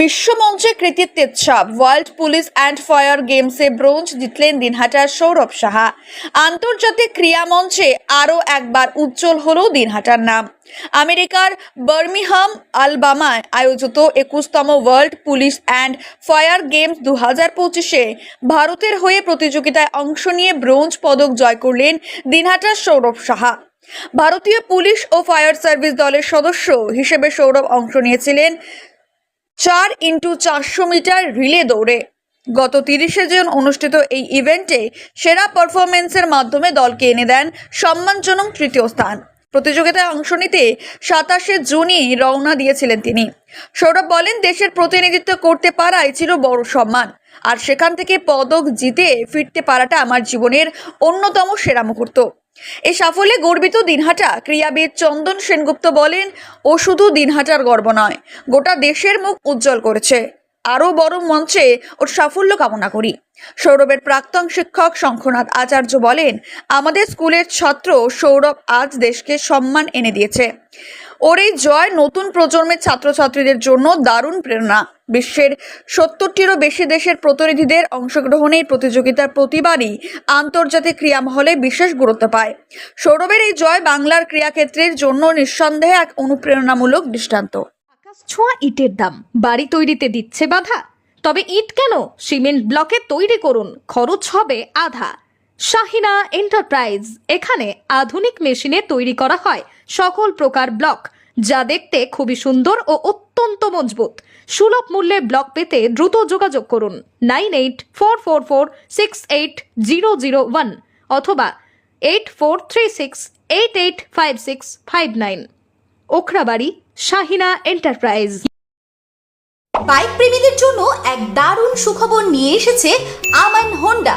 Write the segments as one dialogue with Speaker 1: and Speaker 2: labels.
Speaker 1: বিশ্বমঞ্চে কৃতিত্বের ছাপ, world police and fire গেমসে ব্রোঞ্জ জিতলেন দিনহাটার সৌরভ সাহা। আন্তর্জাতিক ক্রীড়া মঞ্চে আরও একবার উজ্জ্বল হল দিনহাটার নাম। আমেরিকার বার্মিহাম, আলবামায় আয়োজিত একুশতম world police and fire games দু হাজার পঁচিশে ভারতের হয়ে প্রতিযোগিতায় অংশ নিয়ে ব্রোঞ্জ পদক জয় করলেন দিনহাটার সৌরভ সাহা। ভারতীয় পুলিশ ও ফায়ার সার্ভিস দলের সদস্য হিসেবে সৌরভ অংশ নিয়েছিলেন চার ইন্টু চারশো মিটার রিলে দৌড়ে। গত তিরিশে জুন অনুষ্ঠিত এই ইভেন্টে সেরা পারফরমেন্সের মাধ্যমে দলকে এনে দেন সম্মানজনক তৃতীয় স্থান। প্রতিযোগিতায় অংশ নিতে সাতাশে জুনই রওনা দিয়েছিলেন তিনি। সৌরভ বলেন, দেশের প্রতিনিধিত্ব করতে পারাই ছিল বড় সম্মান, আর সেখান থেকে পদক জিতে ফিরতে পারাটা আমার জীবনের অন্যতম সেরা মুহূর্ত। এই সাফল্যে গর্বিত দিনহাটা ক্রীড়াবিদ চন্দন সেনগুপ্ত বলেন, ও শুধু দিনহাটার গর্ব নয়, গোটা দেশের মুখ উজ্জ্বল করেছে। আরও বড় মঞ্চে ওর সাফল্য কামনা করি। সৌরভের প্রাক্তন শিক্ষক শঙ্খনাথ আচার্য বলেন, আমাদের স্কুলের ছাত্র সৌরভ আজ দেশকে সম্মান এনে দিয়েছে। ওর এই জয় নতুন প্রজন্মের ছাত্রছাত্রীদের জন্য দারুণ প্রেরণা। বিশ্বের সত্তরটিরও বেশি দেশের প্রতিনিধিদের অংশগ্রহণে এই প্রতিযোগিতার প্রতিবারই আন্তর্জাতিক ক্রীড়া মহলে বিশেষ গুরুত্ব পায়। সৌরভের এই জয় বাংলার ক্রীড়াক্ষেত্রের জন্য নিঃসন্দেহে এক অনুপ্রেরণামূলক দৃষ্টান্ত।
Speaker 2: ছোঁয়া ইটের দাম, বাড়ি তৈরিতে দিচ্ছে বাধা। তবে ইট কেন? সিমেন্ট ব্লকে তৈরি করুন, খরচ হবে আধা। শাহিনা এন্টারপ্রাইজ, এখানে আধুনিক মেশিনে তৈরি করা হয় সকল প্রকার ব্লক, যা দেখতে খুবই সুন্দর ও অত্যন্ত মজবুত। সুলভ মূল্যে ব্লক পেতে দ্রুত যোগাযোগ করুন nine eight four four four six eight zero zero one অথবা eight four three six eight eight five six five nine. Okhrabari, Shahina enterprise.
Speaker 3: Bike প্রেমীদের জন্য এক দারুণ সুখবর নিয়ে এসেছে আমান হোন্ডা।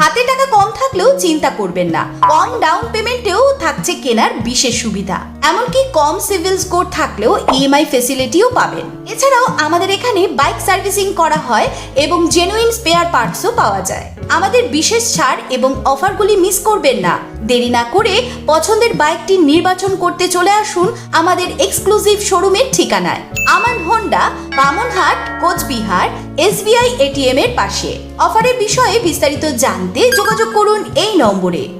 Speaker 3: হাতে টাকা কম থাকলেও চিন্তা করবেন না। কম ডাউন পেমেন্টেও থাকছে কেনার বিশেষ সুবিধা। এমনকি কম সিভিল স্কোর থাকলেও ইএমআই ফেসিলিটিও পাবেন। এছাড়াও আমাদের এখানে বাইক সার্ভিসিং করা হয় এবং জেনুইন স্পেয়ার পার্টসও পাওয়া যায়। আমাদের বিশেষ ছাড় এবং অফারগুলি মিস করবেন না। দেরি না করে পছন্দের বাইকটি নির্বাচন করতে চলে আসুন আমাদের এক্সক্লুসিভ শোরুমের ঠিকানায়। Aman Honda, Bamanhat, Cooch Behar, S SBI ATM এর পাশে। অফারের বিষয়ে বিস্তারিত জানতে যোগাযোগ করুন এই নম্বরে।